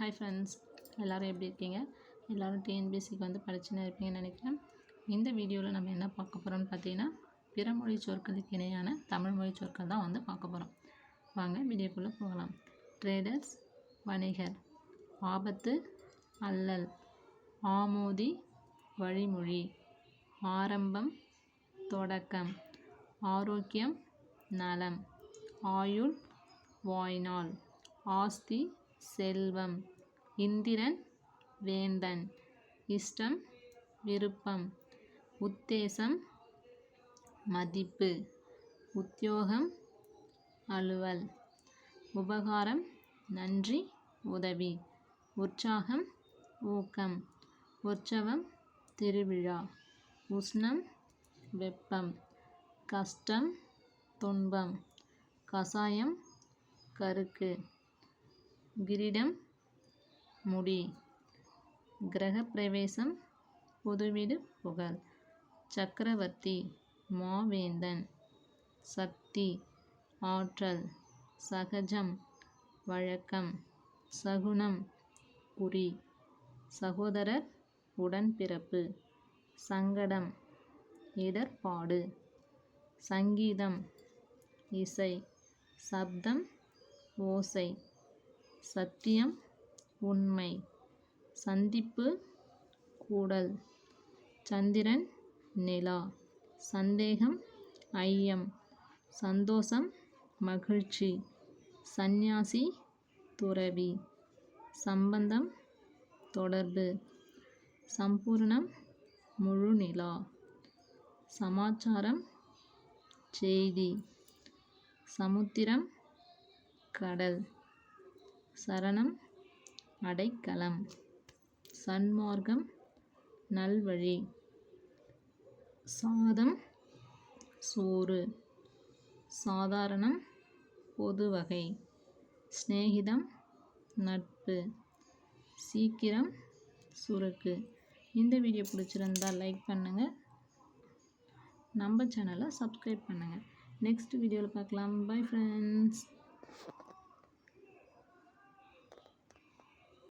Hi friends எல்லோரும் எப்படி இருக்கீங்க? எல்லோரும் டிஎன்பிஎஸ்சிக்கு வந்து படிச்சுன்னு இருப்பீங்கன்னு நினைக்கிறேன். இந்த வீடியோவில் நம்ம என்ன பார்க்க போகிறோம்னு பார்த்தீங்கன்னா பிறமொழி சொற்களுக்கு இணையான தமிழ் மொழி சொற்கள் தான் வந்து பார்க்க போகிறோம் வாங்க வீடியோக்குள்ளே போகலாம். ட்ரேடர்ஸ் வணிகர் ஆபத்து அல்லல் ஆமோதி வழிமொழி ஆரம்பம் தொடக்கம் ஆரோக்கியம் நலம் ஆயுள் வாய்நாள் ஆஸ்தி செல்வம் இந்திரன் வேந்தன் இஷ்டம் விருப்பம் உத்தேசம் மதிப்பு உத்தியோகம் அலுவல் உபகாரம் நன்றி உதவி உற்சாகம் ஊக்கம் உற்சவம் திருவிழா உஷ்ணம் வெப்பம் கஷ்டம் துன்பம் கசாயம் கருக்கு. கிரீடம் முடி கிரகப்பிரவேசம் புதுவீடு புகழ். சக்கரவர்த்தி மாவேந்தன். சக்தி ஆற்றல். சகஜம் வழக்கம். சகுனம் குறி. சகோதரர் உடன்பிறப்பு. சங்கடம் இடர்பாடு. சங்கீதம் இசை. சப்தம் ஓசை. சத்தியம் உண்மை. சந்திப்பு கூடல். சந்திரன் நிலா. சந்தேகம் ஐயம். சந்தோஷம் மகிழ்ச்சி. சந்நியாசி துறவி. சம்பந்தம் தொடர்பு. சம்பூர்ணம் முழு நிலா. சமாச்சாரம் செய்தி. சமுத்திரம் கடல். சரணம் அடைக்கலம் சன்மார்க்கம் நல்வழி சாதம் சோறு சாதாரணம் பொது வகை சிநேகிதம் நட்பு சீக்கிரம் சுருக்கு. இந்த வீடியோ பிடிச்சிருந்தால் லைக் பண்ணுங்கள் நம்ம சேனலை சப்ஸ்கிரைப் பண்ணுங்கள் நெக்ஸ்ட் வீடியோவில் பார்க்கலாம். Bye friends.